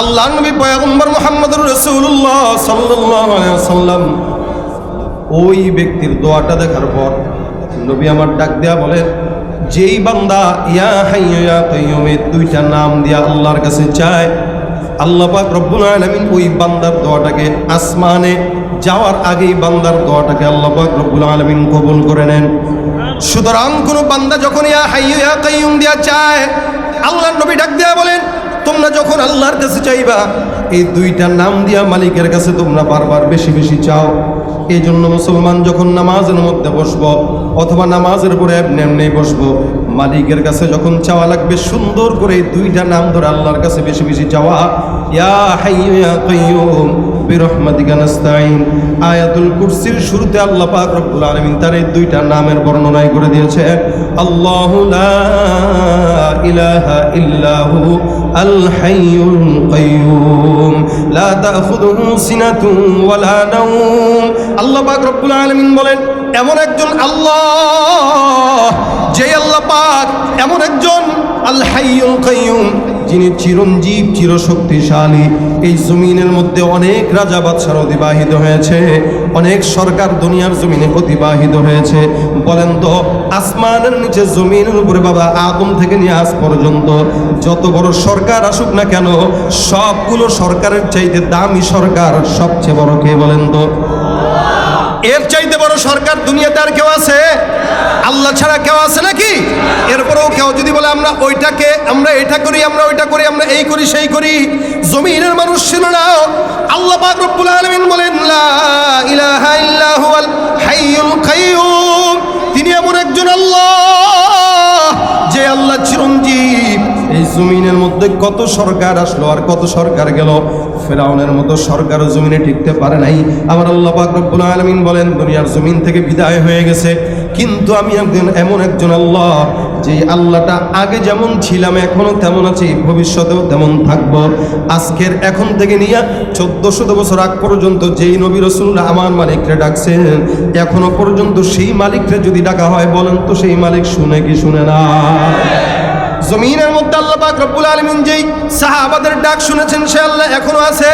আল্লাহ নবী পয়গম্বর মোহাম্মদুর রসুল্লাহ সাল্লাম ওই ব্যক্তির দোয়াটা দেখার পর নবী আমার ডাক দেয়া বলেন যেই বান্দা ইয়া হাইয়্যু ইয়া দুইটা নাম দিয়া আল্লাহর কাছে চায়, আল্লাহ পাক রব্বুল আলামিন ওই বান্দার দোয়াটাকে আসমানে যাওয়ার আগেই বান্দার দোয়াটাকে আল্লাহ পাক রব্বুল আলামিন কবুল করে নেন। সুতরাং কোন বান্দা যখন ইয়া হাইয়া ইয়া কাইয়্যুম দিয়া চায়, আল্লাহর নবী ডাক দেয়া বলেন তোমরা যখন আল্লাহর কাছে চাইবা, এই দুইটা নাম দিয়া মালিকের কাছে তোমরা বারবার বেশি বেশি চাও। এই জন্য মুসলমান যখন নামাজের মধ্যে বসবো, অথবা নামাজের পরে এমনি এমনি বসবো মালিকের কাছে যখন চাওয়া লাগবে, সুন্দর করে দুইটা নাম ধরে আল্লাহর কাছে বেশি বেশি চাওয়া, ইয়া আয়াতুল কুরসির শুরুতে আল্লাহ তার এই দুইটা নামের বর্ণনাই করে দিয়েছে লা ইলাহা ইল্লাহু ওয়ালা আল্লাহ বলেন এমন একজন আল্লাহ, যে আল্লাহ পাক এমন একজন আল হাইয়ুল কাইয়ুম, যিনি চিরঞ্জীব, চিরশক্তিশালী। এই জমিনের মধ্যে অনেক রাজা বাদশার অতিবাহিত হয়েছে, অনেক সরকার দুনিয়ার জমিনে অতিবাহিত হয়েছে। বলেন তো, আসমানের নিচে জমিনের উপরে বাবা আদম থেকে নিয়ে আজ পর্যন্ত যত বড় সরকার আসুক না কেন, সবগুলো সরকারের চাইতে দামি সরকার সবচেয়ে বড় কে বলেন তো? এর চাইতে বড় সরকার দুনিয়াতে আর কেউ আছে? আল্লাহ ছাড়া কেউ আছে নাকি? এরপরেও কেউ যদি বলে, আমরা ওইটাকে, আমরা এটা করি, আমরা ওইটা করি, আমরা এই করি, সেই করি। জমিনের মানুষ ছিল না। আল্লাহ পাক আলামিন বলেন, লা তিনি এমন একজন আল্লাহ, যে আল্লাহ এই জমিনের মধ্যে কত সরকার আসলো আর কত সরকার গেল? ফেরাউনের মতো সরকার জমিনে টিকতে পারে নাই। আমার আল্লাহ রব্বুল আলামিন বলেন, দুনিয়ার জমিন থেকে বিদায় হয়ে গেছে। কিন্তু আমি একজন, এমন একজন আল্লাহ যে আল্লাহটা আগে যেমন ছিলাম, এখনও তেমন আছি, ভবিষ্যতেও তেমন থাকব। আজকের, এখন থেকে নিয়ে চোদ্দ শত বছর আগ পর্যন্ত যেই নবী রসুল্লাহ আমার মালিকরে ডাকছেন, এখনও পর্যন্ত সেই মালিকরে যদি ডাকা হয়, বলেন তো সেই মালিক শুনে কি শুনে না? জমিনের মধ্যে আল্লাহ রব্বুল আলামিন যেই সাহাবাদের ডাক শুনেছেন সে আল্লাহ এখনও আছে,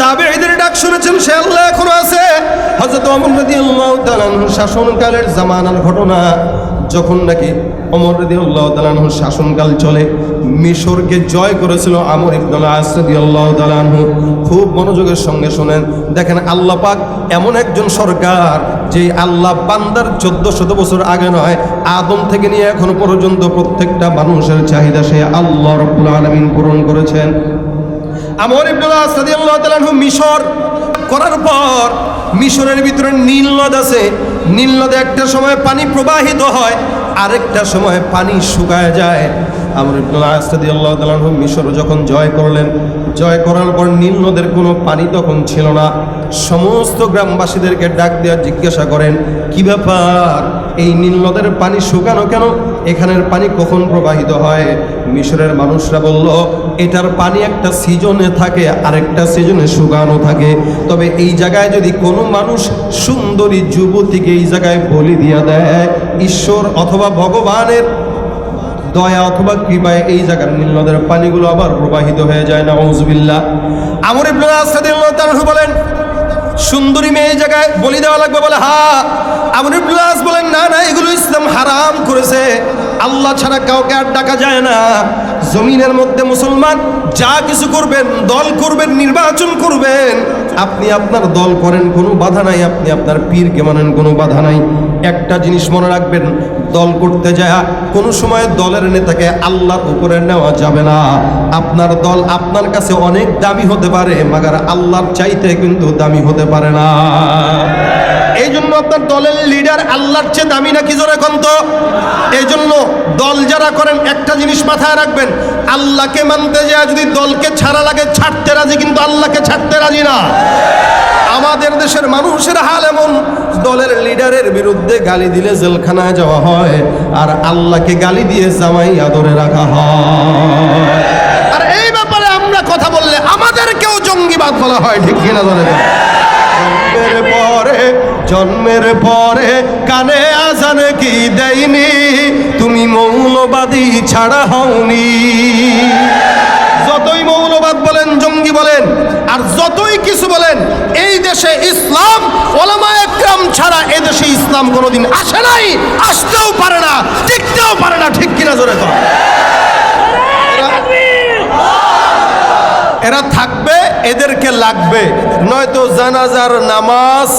তাবেঈদের ডাক শুনেছেন সে আল্লাহ এখনও আছে। হযরত ওমর রাদিয়াল্লাহু তাআলা শাসনকালের জামানার ঘটনা, যখন নাকি ওমর রাদিয়াল্লাহু তাআলা আনহু শাসনকাল চলে, মিশরকে জয় করেছিল আমর ইবনুল খুব মনোযোগের সঙ্গে শুনেন। দেখেন আল্লাহ পাক এমন একজন সরকার যে আল্লাহ বান্দার চোদ্দ শত বছর আগে নয়, আদম থেকে নিয়ে এখনও পর্যন্ত প্রত্যেকটা মানুষের চাহিদা সে আল্লাহ রব্বুল আলমিন পূরণ করেছেন। আমর ইবনুল আস রাদিয়াল্লাহু তাআলা মিশর করার পর মিশরের ভিতরে নীল নদ আছে। নীল নদে একটা সময় পানি প্রবাহিত হয়, আরেকটা সময় পানি শুকায় যায়। আমর ইবনুল আস রাদিয়াল্লাহু তাআলা মিশর যখন জয় করলেন জয় করার পর নীল নদের কোনো পানি তখন ছিল না। সমস্ত গ্রামবাসীদেরকে ডাক দেওয়া জিজ্ঞাসা করেন, কি ব্যাপার? এই নীল নদের পানি শুকানো কেন? এখানের পানি কখন প্রবাহিত হয়? মিশরের মানুষরা বলল, এটার পানি একটা সিজনে থাকে, আরেকটা সিজনে শুকানো থাকে। তবে এই জায়গায় যদি কোনো মানুষ সুন্দরী যুবতীকে এই জায়গায় বলি দিয়া দেয়, ঈশ্বর অথবা ভগবানের দয়া অথবা কৃপায় এই জায়গার নীল নদের পানিগুলো আবার প্রবাহিত হয়ে যায়। না মৌজুবিল্লা আমর ইবনুল আসাদিল্লাহ তাআলা বলেন, সুন্দরী মেয়ে এই জায়গায় বলি দেওয়া লাগবে বলে, হা। আমর আস বলেন, না না, এগুলো ইসলাম হারাম করেছে। আল্লাহ ছাড়া কাউকে আর ডাকা যায় না। জমিনের মধ্যে মুসলমান যা কিছু করবেন, দল করবেন, নির্বাচন করবেন, আপনি আপনার দল করেন, কোনো বাধা নাই। আপনি আপনার পীরকে মানেন, কোনো বাধা নাই। একটা জিনিস মনে রাখবেন দল করতে যায়, কোনো সময় দলের নেতাকে আল্লাহর উপরে নেওয়া যাবে না। আপনার দল আপনার কাছে অনেক দামি হতে পারে, মাগার আল্লাহর চাইতে কিন্তু দামি হতে পারে না। এই জন্য আপনার দলের লিডার আল্লাহর চেয়ে দামি নাকি জোরে কন্ত এই জন্য দল যারা করেন, একটা জিনিস মাথায় রাখবেন, আল্লাহকে মানতে যায়, যদি দলকে ছাড়া লাগে, ছাড়তে রাজি, কিন্তু আল্লাহকে ছাড়তে রাজি না। আমাদের দেশের মানুষের হাল এমন, দলের লিডারের বিরুদ্ধে গালি দিলে জেলখানায় যাওয়া হয়, আর আল্লাহকে গালি দিয়ে জামাই আদরে রাখা হয়। আর এই ব্যাপারে আমরা কথা বললে আমাদেরকেও জঙ্গিবাদ বলা হয়, ঠিক কিনা ধরে জন্মের পরে কানে আজান কি দেয়নি? তুমি মৌলবাদী ছাড়া হওনি। যতই মৌলবাদ বলেন, জঙ্গি বলেন, আর যতই কিছু বলেন, এই দেশে ইসলাম, ওলামা ছাড়া এই দেশে ইসলাম কোনোদিন আসে নাই, আসতেও পারে না, টিকতেও পারে না, ঠিক কিনা জোরে কর এরা থাকবে এদেরকে লাগবে নয়তো জানাজার নামাজ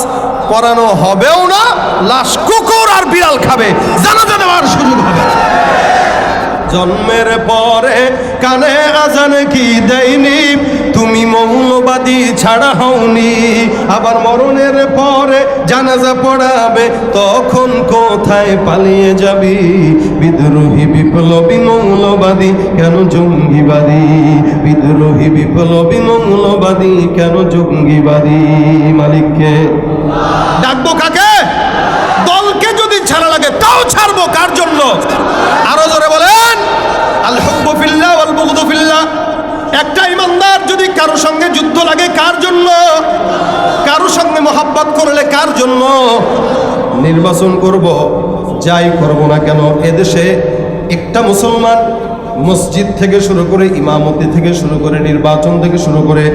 পড়ানো হবেও না, লাশ কুকুর আর বিড়াল খাবে জানাজা দেওয়ার সুযোগ হবে। জন্মের পরে কানে আজান কি দেয়নি? তুমি মৌলবাদী ছাড়া হওনি। আবার মরণের পরে জানাজা পড়াবে, তখন কোথায় পালিয়ে যাবি? বিদ্রোহী বিপ্লবী মৌলবাদী কেন জঙ্গিবাদী? বিদ্রোহী বিপ্লবী মৌলবাদী কেন জঙ্গিবাদী? মালিককে ডাকবো কাকে? দলকে যদি ছাড়া লাগে, তাও ছাড়বো কার জন্য? কারও সঙ্গে মোহাব্বত করলে কার জন্য? নির্বাচন করব, যাই করব না কেন? এদেশে একটা মুসলমান মসজিদ থেকে শুরু করে ইমামতি থেকে শুরু করে নির্বাচন থেকে শুরু করে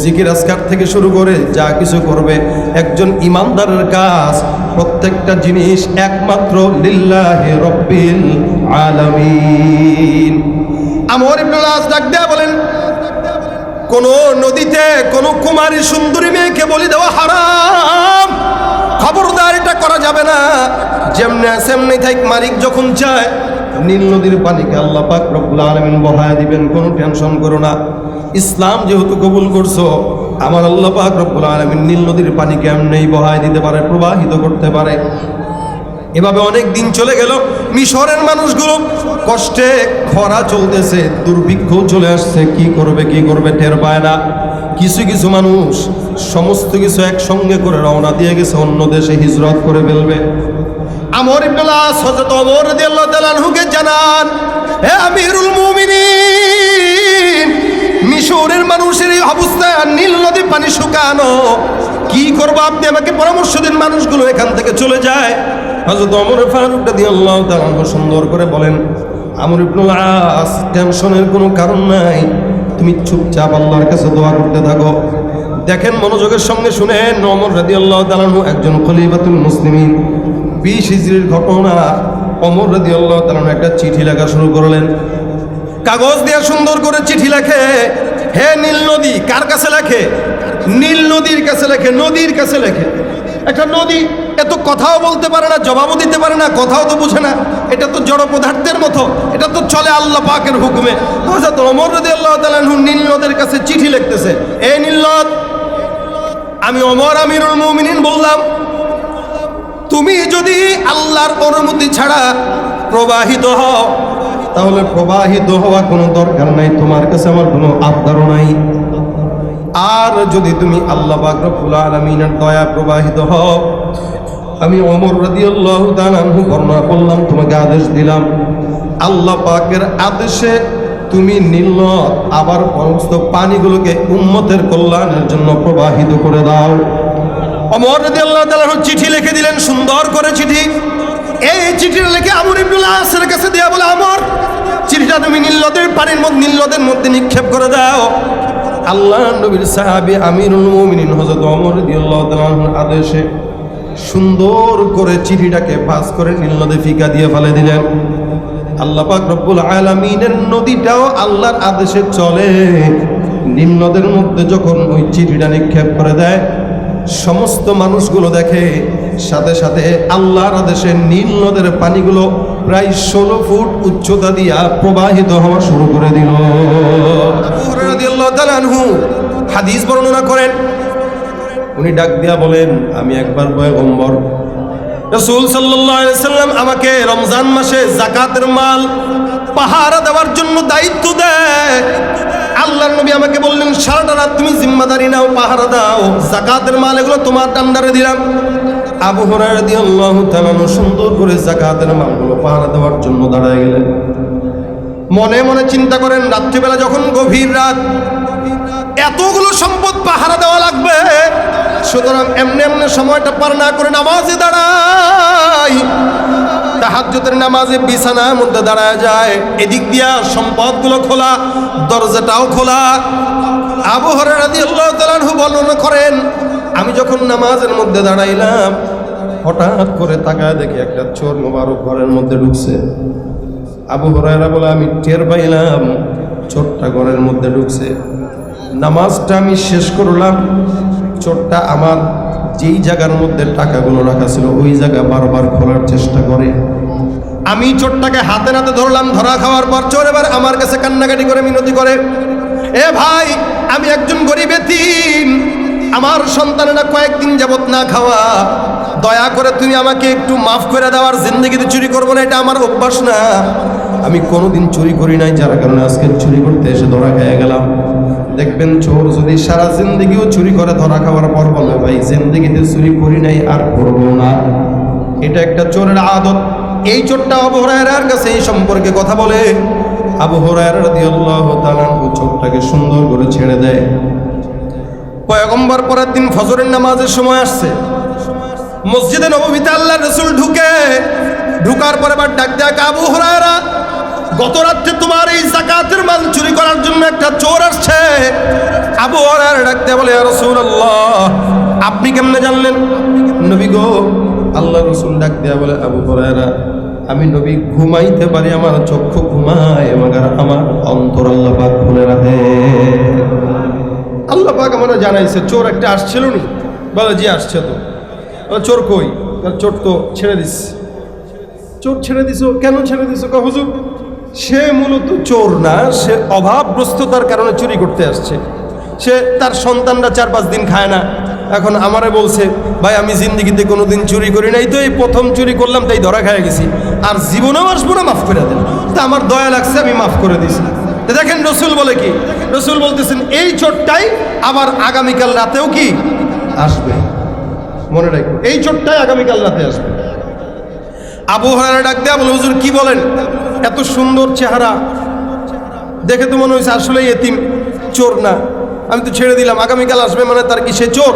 জিকির আসকার থেকে শুরু করে যা কিছু করবে, একজন ইমানদারের কাজ প্রত্যেকটা জিনিস একমাত্র লিল্লাহি রব্বিল আলামিন। আমর ইবনুল ডাক দেয়া বলেন কোন নদীতে, কোন কুমারী সুন্দরী মেয়েকে বলি দেওয়া হারাম। খবরদার এটা করা যাবে না। যেমনে সেমনি থাক, মালিক যখন চায়, নীল নদীর পানিকে আল্লাহ পাক রব্বুল আলামিন বহায় দিবেন, কোনো টেনশন করো না। ইসলাম যেহেতু কবুল করছ, আমার আল্লাহ পাক রব্বুল আলামিন নীল নদীর পানিকে এমনি বহায় দিতে পারে, প্রবাহিত করতে পারে। এভাবে অনেক দিন চলে গেল, মিশরের মানুষগুলো কষ্টে খরা চলতেছে, দুর্ভিক্ষ চলে আসছে, কি করবে কি করবে, টের পায় না। কিছু কিছু মানুষ সমস্ত কিছু একসঙ্গে করে রওনা দিয়ে গেছে, অন্য দেশে হিজরত করে ফেলবে। আমর ইবনুল্লাহ হযরত ওমর রাদিয়াল্লাহু আনহুকে জানান, হে আমিরুল মুমিনিন, মিশরের মানুষের এই অবস্থায় আর নীল নদী পানি শুকানো, কি করব আপনি? আমাকে পরামর্শ দিন মানুষগুলো এখান থেকে চলে যায়। হযরত ওমর ফারুক রাদিয়াল্লাহু তাআলা সুন্দর করে বলেন, আমর ইবনুল আস, টেনশনের কোনো কারণ নাই। তুমি চুপচাপ আল্লাহর কাছে দোয়া করতে থাকো। দেখেন মনোযোগের সঙ্গে শুনেন ওমর রাদিয়াল্লাহু তাআলা একজন খলিফাতুল মুসলিমিন। বিশ হিজরির ঘটনা অমর রাদি আল্লাহ তালন একটা চিঠি লেখা শুরু করলেন। কাগজ দিয়ে সুন্দর করে চিঠি লেখে, হে নীল নদী, কার কাছে লেখে? নীল নদীর কাছে লেখে, নদীর কাছে লেখে। একটা নদী এত কথাও বলতে পারে না, জবাবও দিতে পারে না, কথাও তো বুঝে না। এটা তো জড় পদার্থের মতো, এটা তো চলে আল্লাহ পাকের হুকুমে। তো অমর রদি আল্লাহ তালু নীলনদের কাছে চিঠি লিখতেছে, এ নীলনদ আমি অমর আমিরুল মুমিনিন বললাম, তুমি যদি আল্লাহর অনুমতি ছাড়া প্রবাহিত হও, তাহলে প্রবাহিত হওয়া কোনো দরকার নাই, তোমার কাছে আমার কোনো আবদারও নাই। আর যদি তুমি আল্লাহ বাকরবুল আলমিনের দয়া প্রবাহিত হও আমি অমর রাদিয়াল্লাহু আনহু বর্ণনা করলাম, তোমাকে আদেশ দিলাম। আল্লাহ পাকের আদেশে তুমি নীল আবার সমস্ত পানিগুলোকে উম্মতের কল্যাণের জন্য প্রবাহিত করে দাও। অমর রাদি আল্লাহ তাআলা চিঠি লিখে দিলেন, সুন্দর করে চিঠি। এই চিঠিটা লিখে আমর ইবনুল কাছে দেয়া বলে, আমর, চিঠিটা তুমি নীল নদের পানির মধ্যে, নীল নদের মধ্যে নিক্ষেপ করে দাও। আল্লাহ নবীর সাহাবী আমিরুল মুমিনিন হযরত ওমর রাদিয়াল্লাহু তাআলার আদেশে সুন্দর করে চিঠিটাকে পাস করে নীল নদে ফিকা দিয়ে ফেলে দিলেন। আল্লাহ পাক রব্বুল আলামিনের নদীটাও আল্লাহর আদেশে চলে। নীল মধ্যে যখন ওই চিঠিটা নিক্ষেপ করে দেয়, সমস্ত মানুষগুলো দেখে, সাথে সাথে আল্লাহর আদেশে নীল নদের পানিগুলো প্রায় ষোলো ফুট উচ্চতা দিয়া প্রবাহিত হওয়া শুরু করে দিল। হাদিস বর্ণনা করেন উনি ডাক দিয়া বলেন, আমি একবার পয়গম্বর। রসুল সাল্লাম আমাকে রমজান মাসে জাকাতের মাল, পাহারা দেওয়ার জন্য দায়িত্ব দেয়। আল্লাহ নবী আমাকে বললেন, সারাটা রাত তুমি জিম্মাদারি নাও, পাহারা দাও জাকাতের মাল এগুলো তোমার টান্ডারে দিলাম। আবু দিয়ে আল্লাহ তালানো সুন্দর করে জাকাতের মালগুলো পাহারা দেওয়ার জন্য দাঁড়ায় গেলেন। মনে মনে চিন্তা করেন, রাত্রিবেলা যখন গভীর রাত এতগুলো সম্পদ পাহারা দেওয়া লাগবে। সুতরাং এমনি এমনি সময়টা পার না করে নামাজে দাঁড়াই। তাহাজ্জুদের নামাজে বিছানার মধ্যে দাঁড়ায় যায়। এদিক দিয়া সম্পদগুলো খোলা, দরজাটাও খোলা। আবু হরাদি আল্লাহ তালাহু বর্ণনা করেন, আমি যখন নামাজের মধ্যে দাঁড়াইলাম, হঠাৎ করে তাকায় দেখি একটা চোর মোবারক ঘরের মধ্যে ঢুকছে। আবু হরাইরা বলে, আমি টের পাইলাম, চোরটা ঘরের মধ্যে ঢুকছে। নামাজটা আমি শেষ করলাম। চোরটা আমার যেই জায়গার মধ্যে টাকাগুলো রাখা ছিল, ওই জায়গা বারবার খোলার চেষ্টা করে। আমি চোরটাকে হাতে নাতে ধরলাম, ধরা খাওয়ার পর চোর এবার আমার কাছে কান্নাকাটি করে মিনতি করে, এ ভাই, আমি একজন গরিব এতিম, আমার সন্তানেরা কয়েকদিন যাবত না খাওয়া। দয়া করে তুমি আমাকে একটু মাফ করে দেওয়ার জিন্দগিতে চুরি করব না, এটা আমার অভ্যাস না। আমি কোনোদিন চুরি করি নাই, যার কারণে আজকে চুরি করতে এসে ধরা খেয়ে গেলাম। দেখবেন চোর যদি সারা জিন্দগিও চুরি করে ধরা খাওয়ার পর বলে ভাই জিন্দগিতে চুরি করি নাই আর করব না। এটা একটা চোরের আদত। এই চোরটা আবু হরায়রার কাছে এই সম্পর্কে কথা বলে। আবু হরায়রা রাদিয়াল্লাহু তাআলা ও চোরটাকে সুন্দর করে ছেড়ে দেয়। পয়গম্বর পরের দিন ফজরের নামাজের সময় আসছে। মসজিদে নবমীতে আল্লাহ রসুল ঢুকে। ঢুকার পরে আবার ডাক দেয় আবু হরায়রা গত রাত্রে তোমার এই জাকাতের মাল চুরি করার জন্য একটা চোর আসছে। আবু আর ডাকতে বলে রসুল আল্লাহ আপনি কেমনে জানলেন? নবী গো, আল্লাহ রসুল ডাক দেয়া বলে, আবু হরায়রা আমি নবী ঘুমাইতে পারি, আমার চক্ষু ঘুমায়, মাগার আমার অন্তর আল্লাহ পাক খুলে রাখে। আল্লাহ পাক আমরা জানাইছে, চোর একটা আসছিল নি? বলে, জি, আসছে তো। চোর কই? চোর তো ছেড়ে দিস চোর ছেড়ে দিছো? কেন ছেড়ে দিছো? হুজুর। সে মূলত চোর না, সে অভাবগ্রস্ততার কারণে চুরি করতে আসছে। সে তার সন্তানরা চার পাঁচ দিন খায় না। এখন আমারে বলছে, ভাই, আমি জিন্দিগিতে কোনো দিন চুরি করি নাই তো, এই প্রথম চুরি করলাম, তাই ধরা খায় গেছি। আর জীবনেও আসব না, মাফ করে দেন। তা আমার দয়া লাগছে, আমি মাফ করে দিছি। দেখেন, রসুল বলে কি? রসুল বলতেছেন, এই চোরটাই আবার আগামীকাল রাতেও কি আসবে? মনে রাখব এই চোরটাই আগামীকাল রাতে আসবে। আবু হরারা ডাক দেয়া বলে, হুজুর, কি বলেন? এত সুন্দর চেহারা। দেখে তো মনে হয়েছে আসলে এতিম, চোর না। আমি তো ছেড়ে দিলাম, আগামীকাল আসবে মানে তার কি সে চোর?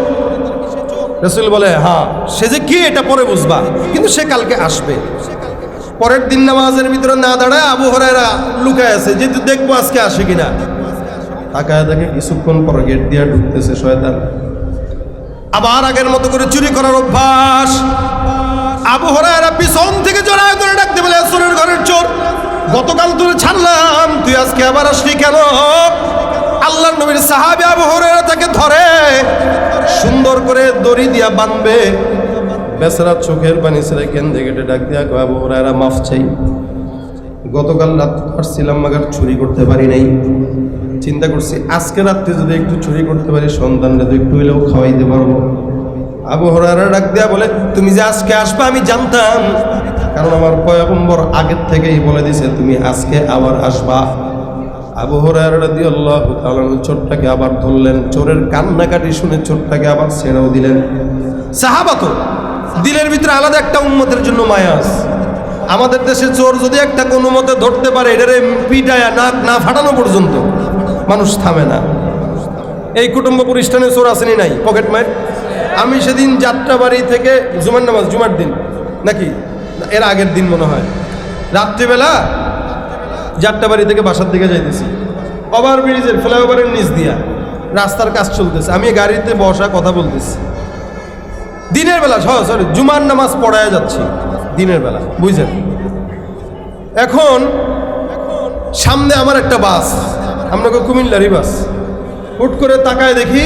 রসুল বলে হ্যাঁ সে যে কি এটা পরে বুঝবা, কিন্তু সে কালকে আসবে। পরের দিন নামাজের ভিতরে না দাঁড়ায় আবু হরাইরা লুকায় আছে যেহেতু দেখব আজকে আসে কিনা? তাকায় দেখে কিছুক্ষণ পর গেট দিয়ে ঢুকতেছে শয়তান। আবার আগের মতো করে চুরি করার অভ্যাস। আবু হরায়রা পিছন থেকে জড়ায় ধরে ডাকতে বলে, আসরের ঘরের চোর, গতকাল তোরে ছাড়লাম, তুই আজকে আবার আসলি কেন? আল্লাহর নবীর সাহাবি আবু হরায়রা তাকে ধরে, সুন্দর করে দড়ি দিয়া বাঁধবে। বেচারা চোখের পানি ছেড়ে কেন্দ্রে গেটে ডাক দিয়া আবু হরায়রা, মাফ চাই। গতকাল রাত আসছিলাম, মাগার চুরি করতে পারি নাই। চিন্তা করছি, আজকে রাত্রে যদি একটু চুরি করতে পারি, সন্তানরা তো একটু হইলেও খাওয়াইতে পারব। আবু হরারা ডাক দেয়া বলে, তুমি যে আজকে আসবে, আমি জানতাম। কারণ আমার পয়গম্বর আগের থেকেই বলে দিছে, তুমি আজকে আবার আসবা। আবু হরারা দিয়ে আল্লাহ চোরটাকে আবার ধরলেন, চোরের কান্নাকাটি শুনে চোরটাকে আবার ছেড়েও দিলেন। সাহাবাত দিলের ভিতরে আলাদা একটা উন্মতের জন্য মায়াস আমাদের দেশে চোর যদি একটা কোনো মতে ধরতে পারে, এটারে পিটায়া নাক না ফাটানো পর্যন্ত মানুষ থামে না। এই কুটুম্ব প্রতিষ্ঠানে চোর আসেনি নাই? পকেট মার। আমি সেদিন যাত্রাবাড়ি থেকে জুমার নামাজ, জুমার দিন, নাকি? এর আগের দিন মনে হয়। রাত্রিবেলা যাত্রাবাড়ি থেকে বাসার দিকে যাইতেছি। ওভার ব্রিজের ফ্লাইওভারের নিচ দিয়া রাস্তার কাজ চলতেছে। আমি গাড়িতে বসা কথা বলতেছি। দিনের বেলা সরি জুমার নামাজ পড়ায় যাচ্ছি, দিনের বেলা, বুঝলেন? এখন সামনে আমার একটা বাস, আমরা কুমিল্লারই বাস। হুট করে তাকায় দেখি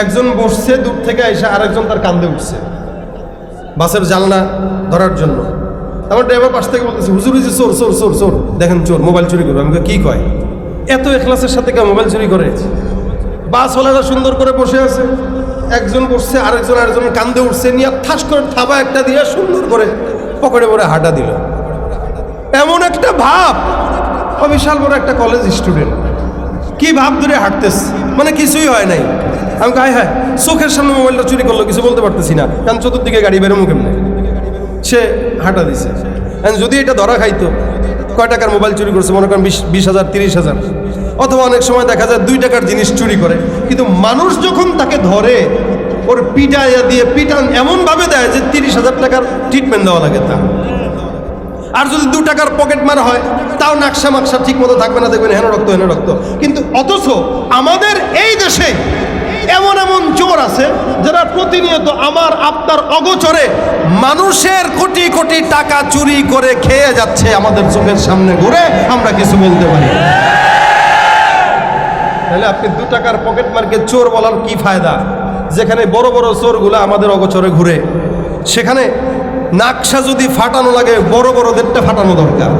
একজন বসছে, দূর থেকে এসে আরেকজন তার কান্দে উঠছে। বাসের জানলা ধরার জন্য। আমার ড্রাইভার পাশ থেকে বলতেছে, হুজুর হুজুর চোর চোর চোর চোর, দেখেন চোর, মোবাইল চুরি করবে আমাকে কি কয়? এত এখলাসের সাথে কেউ মোবাইল চুরি করে? বাস ওলারা সুন্দর করে বসে আছে। একজন বসছে, আরেকজন আরেকজন কান্দে উঠছে, নিয়ে ঠাস করে থাবা একটা দিয়ে সুন্দর করে পকেটে পরে হাঁটা দিল। এমন একটা ভাব। বিশাল বড় একটা কলেজ স্টুডেন্ট কি ভাব ধরে হাঁটতেছে? মানে কিছুই হয় নাই। আমি কাই হ্যাঁ চোখের সামনে মোবাইলটা চুরি করল, কিছু বলতে পারতেছি না। কারণ চতুর্দিকে গাড়ি বেরো মুখে সে হাঁটা দিছে। যদি এটা ধরা খাইতো, কয় টাকার মোবাইল চুরি করছে? মনে করেন বিশ বিশ হাজার, তিরিশ হাজার। অথবা অনেক সময় দেখা যায় দুই টাকার জিনিস চুরি করে। কিন্তু মানুষ যখন তাকে ধরে, ওর পিটাইয়া দিয়ে পিটান এমনভাবে দেয় যে তিরিশ হাজার টাকার ট্রিটমেন্ট দেওয়া লাগে তা আর যদি দু টাকার পকেট মারা হয়, তাও নাকশা মাকশা ঠিক মতো থাকবে না। দেখবেন হেন রক্ত হেন রক্ত। কিন্তু অথচ আমাদের এই দেশে এমন এমন চোর আছে যারা প্রতিনিয়ত আমার, আপনার অগোচরে মানুষের কোটি কোটি টাকা চুরি করে খেয়ে যাচ্ছে আমাদের চোখের সামনে ঘুরে আমরা কিছু বলতে পারি। তাহলে আপনি দু টাকার পকেট মার্কে চোর বলার কি ফায়দা? যেখানে বড় বড় চোরগুলো আমাদের অগোচরে ঘুরে। সেখানে নাকশা যদি ফাটানো লাগে, বড় বড়দেরটা ফাটানো দরকার।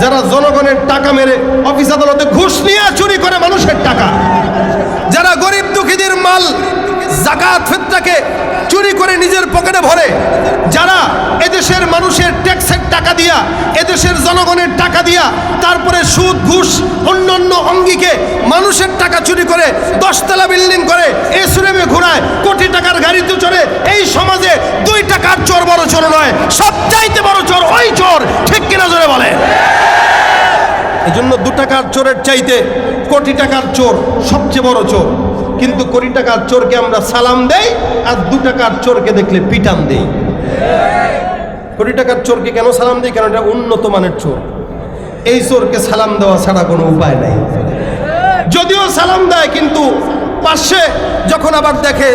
যারা জনগণের টাকা মেরে অফিস আদালতে ঘুষ নিয়ে চুরি করে মানুষের টাকা যারা গরিব দুঃখীদের মাল জাকাত ফেতরাকে চুরি করে নিজের পকেটে ভরে। যারা এদেশের মানুষের ট্যাক্সের টাকা দিয়া, এদেশের জনগণের টাকা দিয়া, তারপরে সুদ, ঘুষ, অন্যান্য অঙ্গিকে মানুষের টাকা চুরি করে, দশতলা বিল্ডিং করে, এসুরেমে ঘোরায়, কোটি টাকার গাড়িতে চড়ে, এই সমাজে দুই টাকার চোর বড় চোর নয়, সবচাইতে বড় চোর ওই চোর, ঠিক কিনা জোরে বলে এই জন্য দু টাকার চোরের চাইতে কোটি টাকার চোর সবচেয়ে বড় চোর। কিন্তু কোটি টাকার চোরকে আমরা সালাম দেই আর দু টাকার চোরকে দেখলে পিটান দেই। কোটি টাকার চোরকে কেন সালাম দিই? কারণ এটা উন্নত মানের চোর। এই চোরকে সালাম দেওয়া ছাড়া কোনো উপায় নাই। যদিও সালাম দেয়, কিন্তু পাশে যখন আবার দেখে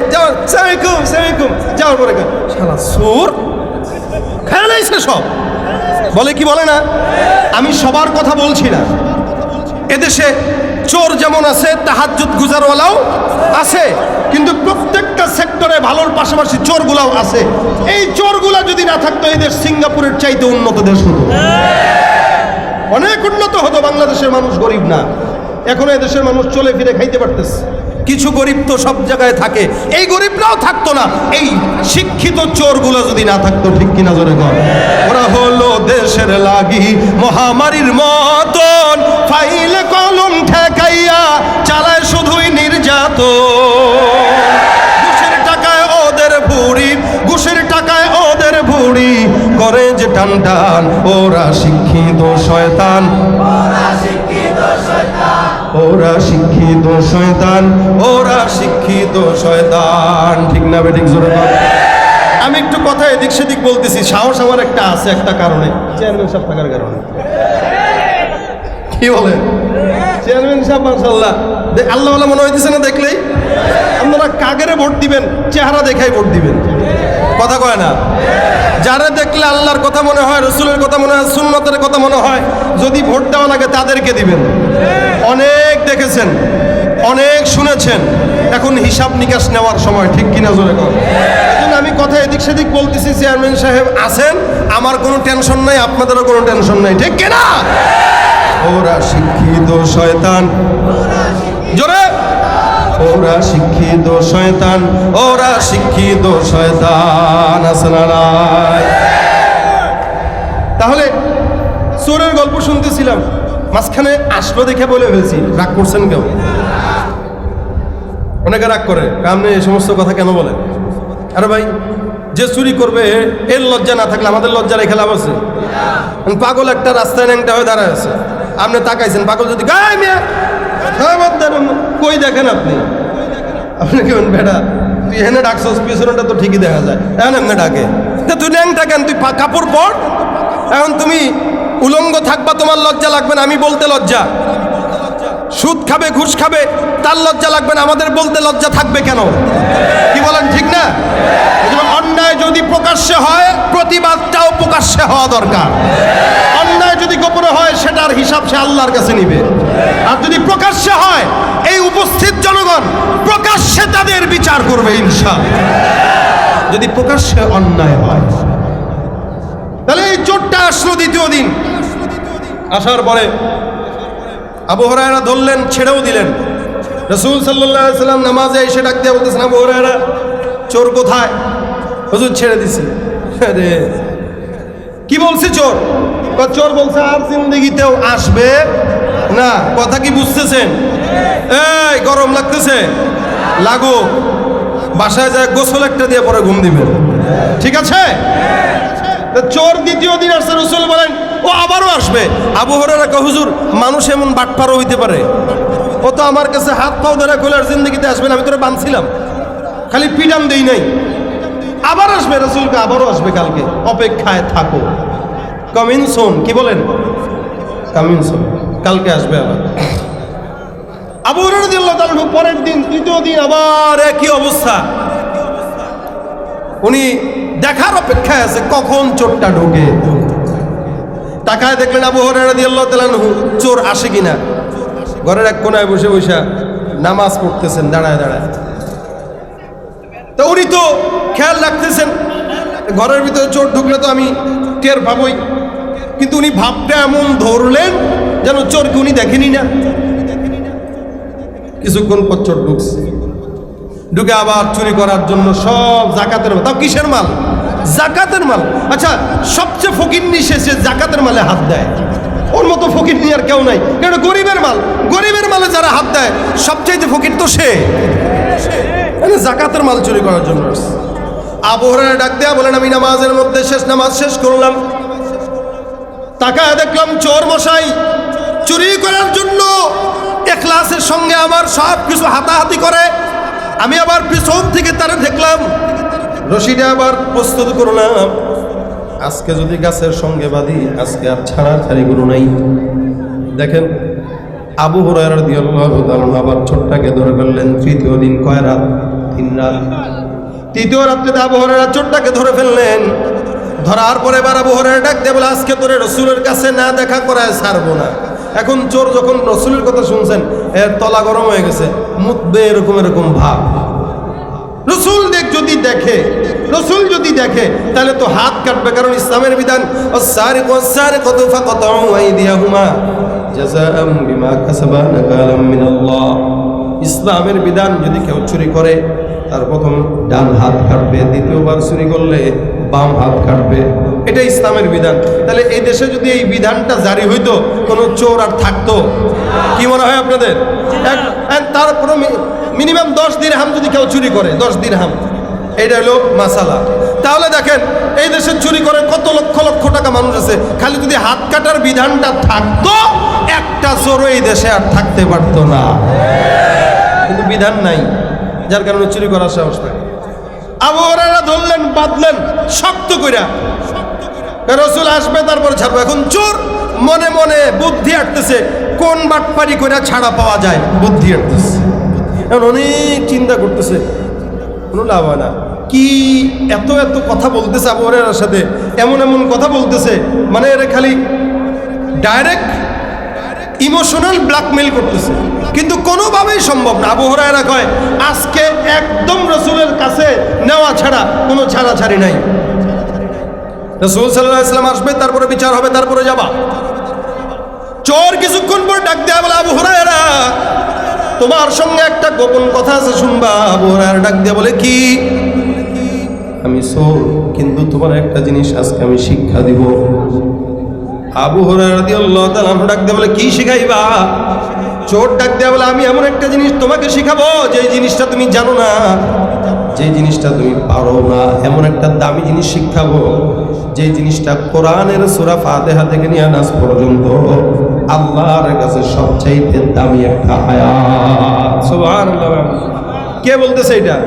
যাওয়ার পরে সব? বলে কি বলে না? আমি সবার কথা বলছি না। এদেশে চোর যেমন আছে, তাহাজ্জুদ গুজারওয়ালাও আছে। কিন্তু প্রত্যেকটা সেক্টরে ভালোর পাশাপাশি চোরগুলাও আছে। এই চোরগুলা যদি না থাকতো, এই দেশ সিঙ্গাপুরের চাইতে উন্নত দেশ হতো। অনেক উন্নত হতো, বাংলাদেশের মানুষ গরিব না। এখনও এদেশের মানুষ চলে ফিরে খাইতে পারতেছে। কিছু গরিব তো সব জায়গায় থাকে। এই গরিবরাও থাকতো না। এই শিক্ষিত চোরগুলো যদি না থাকতো, ঠিক কিনা জোরে কর ওরা হলো দেশের লাগি মহামারীর মতন টান ওরা শিক্ষিত শয়তান। ওরা শিক্ষিত শয়তান, ওরা শিক্ষিত শয়তান। ঠিক না বেঠিক জোরে আমি একটু কথা এদিক সেদিক বলতেছি, সাহস আমার একটা আছে একটা কারণে, চেয়ারম্যান সাহেব থাকার কারণে। কি বলে চেয়ারম্যান সাহেব আল্লাহ আল্লাহ মনে হইতেছে না দেখলেই? আপনারা কাগেরে ভোট দিবেন, চেহারা দেখাই ভোট দিবেন। কথা কয় না? যারা দেখলে আল্লাহর কথা মনে হয়, রসুলের কথা মনে হয়, সুন্নতের কথা মনে হয়, যদি ভোট দেওয়া লাগে তাদেরকে দিবেন। অনেক দেখেছেন, অনেক শুনেছেন, এখন হিসাব নিকাশ নেওয়ার সময়, ঠিক কিনা জোরে কর আমি কথা এদিক সেদিক বলতেছি, চেয়ারম্যান সাহেব আছেন, আমার কোনো টেনশন নাই, আপনাদেরও কোনো টেনশন নাই, ঠিক কিনা? ওরা শিক্ষিত শয়তান। জোরে? ওরা শিক্ষিত শয়তান, ওরা শিক্ষিত শয়তান নাই? তাহলে চোরের গল্প শুনতেছিলাম, মাঝখানে আসলো দেখে বলে ফেলছি, রাগ করছেন কেউ? অনেকে রাগ করে আপনি এই সমস্ত কথা কেন বলেন আরে ভাই, যে চুরি করবে, এর লজ্জা না থাকলে আমাদের লজ্জা রেখে লাভ আছে? পাগল একটা রাস্তায় ন্যাংটা হয়ে দাঁড়ায় আছে। আপনি তাকাইছেন, পাগল যদি গায়ে মেয়ে খবরদার, কই দেখেন আপনি? আপনি কেমন বেটা তুই এখানে ডাকছস পিছনটা তো ঠিকই দেখা যায়। এখন এমনি ডাকে তা তুই ন্যাংটা কেন? তুই কাপড় পর। এখন তুমি উলঙ্গ থাকবা তোমার লজ্জা লাগবে না আমি বলতে লজ্জা। সুদ খাবে, ঘুষ খাবে, তার লজ্জা লাগবে না, আমাদের বলতে লজ্জা থাকবে কেন? কি বলেন, ঠিক না? অন্যায় যদি প্রকাশ্যে হয়, প্রতিবাদটাও প্রকাশ্যে হওয়া দরকার। অন্যায় যদি গোপনে হয়, সেটার হিসাব সে আল্লাহর কাছে নিবে। আর যদি প্রকাশ্যে হয়, এই উপস্থিত জনগণ প্রকাশ্যে তাদের বিচার করবে ইনশাল যদি প্রকাশ্যে অন্যায় হয়, তাহলে এই চোরটা আসলো দ্বিতীয় দিন। আসার পরে আবু হরায়রা ধরলেন, ছেড়েও দিলেন। রসুল সাল্লাম নামাজে এসে ডাক দিয়ে বলতেছেন, আবু হরায়রা, চোর কোথায়? হুজুর, ছেড়ে দিছি। কি বলছে চোর? চোর বলছে, আর জিন্দগিতেও আসবে না। কথা কি বুঝতেছেন? এই, গরম লাগতেছে। লাগো বাসায় যায়, গোসল একটা দিয়ে পরে ঘুম দিবেন। ঠিক আছে? চোর দ্বিতীয় দিন আসছে, রসুল বলেন ও আবারও আসবে। আবু হরারা কয়, হুজুর মানুষ এমন বাটপারও হইতে পারে? ও তো আমার কাছে হাত পাও ধরে খোলার জিন্দগিতে আসবে না আমি তোরা বাঁধছিলাম খালি পিডাম দেই নাই। আবার আসবে রসুলকে আবারও আসবে কালকে। অপেক্ষায় থাকো। কমিন সোন কি বলেন? কামিন সোন কালকে আসবে আবার। আবু রাদিয়াল্লাহু তাআলা পরের দিন তৃতীয় দিন আবার একই অবস্থা। উনি দেখার অপেক্ষায় আছে কখন চোরটা ঢোকে। টাকায় দেখলেন আবু রাদিয়াল্লাহু তাআলা চোর আসে কিনা? ঘরের এক কোনায় বসে বসে নামাজ পড়তেছেন, দাঁড়ায় দাঁড়ায়। তো উনি তো খেয়াল রাখতেছেন, ঘরের ভিতরে চোর ঢুকলে তো আমি টের পাবই। কিন্তু উনি ভাবটা এমন ধরলেন যেন চোরকে উনি দেখেনি না। কিছুক্ষণ পর চোর ঢুকছে। ঢুকে আবার চুরি করার জন্য সব জাকাতের তাও কিসের মাল? জাকাতের মাল। আচ্ছা সবচেয়ে ফকির নিশে সে জাকাতের মালে হাত দেয়। ওর মতো ফকির নিয়ে আর কেউ নাই। কেন? গরিবের মাল। গরিবের মালে যারা হাত দেয়, সবচাইতে ফকির তো সে। জাকাতের মাল চুরি করার জন্য আবহাওয়ার আবু ডাক দেয়া বলেন, আমি নামাজের মধ্যে শেষ নামাজ শেষ করলাম। তাকায় দেখলাম চোর মশাই চুরি করার জন্য এখলাসের সঙ্গে আমার সব কিছু হাতাহাতি করে। আমি আবার পিছন থেকে তারা দেখলাম। রশিটা আবার প্রস্তুত করলাম। আজকে যদি গাছের সঙ্গে বাঁধি, আজকে আর ছাড়া ছাড়ি গুলো নাই। দেখেন, আবু আবার ছোট্টাকে ধরে ফেললেন, তৃতীয় দিন কয় রাত? তিন রাত। তৃতীয় রাত্রিতে আবু হুরায়রা ছোট্টাকে ধরে ফেললেন। ধরার পরে এবার আবু হুরায়রা ডাক দিয়ে বলে, আজকে তোরে রসুলের কাছে না দেখা করায় ছাড়বো না। এখন চোর যখন রসুলের কথা শুনছেন, এর তলা গরম হয়ে গেছে মুতবে এরকম এরকম ভাব। রসুল দেখ যদি দেখে, রসুল যদি দেখে, তাহলে তো হাত কাটবে। কারণ ইসলামের বিধান ইসলামের বিধান যদি কেউ চুরি করে, তার প্রথম ডান হাত কাটবে, দ্বিতীয়বার চুরি করলে বাম হাত কাটবে। এটা ইসলামের বিধান। তাহলে এই দেশে যদি এই বিধানটা জারি হইতো, কোনো চোর আর থাকতো? কি মনে হয় আপনাদের? তারপরে মিনিমাম দশ দিন হাম যদি কেউ চুরি করে, দশ দিন হাম এটা হলো মাসালা। তাহলে দেখেন, এই দেশে চুরি করে কত লক্ষ লক্ষ টাকা মানুষ আছে। খালি যদি হাত কাটার বিধানটা থাকতো, একটা চোরও এই দেশে আর থাকতে পারতো না। কিন্তু বিধান নাই, যার কারণে চুরি করার সাহস নাই। আবহাওয়ারা ধরলেন, বাঁধলেন, শক্ত কইরা। রসুল আসবে, তারপর ছাড়বো। এখন চোর মনে মনে বুদ্ধি আটতেছে, কোন বাটপারি করে ছাড়া পাওয়া যায়? বুদ্ধি আটতেছে। এখন অনেক চিন্তা করতেছে। কোনো লাভ হয় না। কি এত এত কথা বলতেছে আবহাওয়ার সাথে? এমন এমন কথা বলতেছে। মানে এরা খালি ডাইরেক্ট ইমোশনাল ব্ল্যাকমেল করতেছে। কিন্তু কোনোভাবেই সম্ভব না। আবহাওয়া এরা কয়, আজকে একদম রসুলের কাছে নেওয়া ছাড়া কোনো ছাড়াছাড়ি নাই। রসুল সাল্লাহ ইসলাম আসবে, তারপরে বিচার হবে, তারপরে যাবা। চোর কিছুক্ষণ পর ডাক দেয়া বলে, আবু হুরায়রা তোমার সঙ্গে একটা গোপন কথা আছে, শুনবা? হুরায়রা ডাক দেয়া বলে, কি? আমি চোর, কিন্তু তোমার একটা জিনিস আজকে আমি শিক্ষা দিব। আবু আনহু ডাক দেয়া বলে, কি শিখাইবা? চোর ডাক দেয়া বলে, আমি এমন একটা জিনিস তোমাকে শিখাবো, যে জিনিসটা তুমি জানো না। যে জিনিসটা তুমি পারো না, এমন একটা দামি জিনিস শিখাবো যে জিনিসটা কোরআনের সূরা ফাতিহা থেকে নিয়ে নাস পর্যন্ত। আল্লাহর কাছে সবচাইতে দামি একটা আয়াত সুবহানাল্লাহ। কে বলতেছে এটা?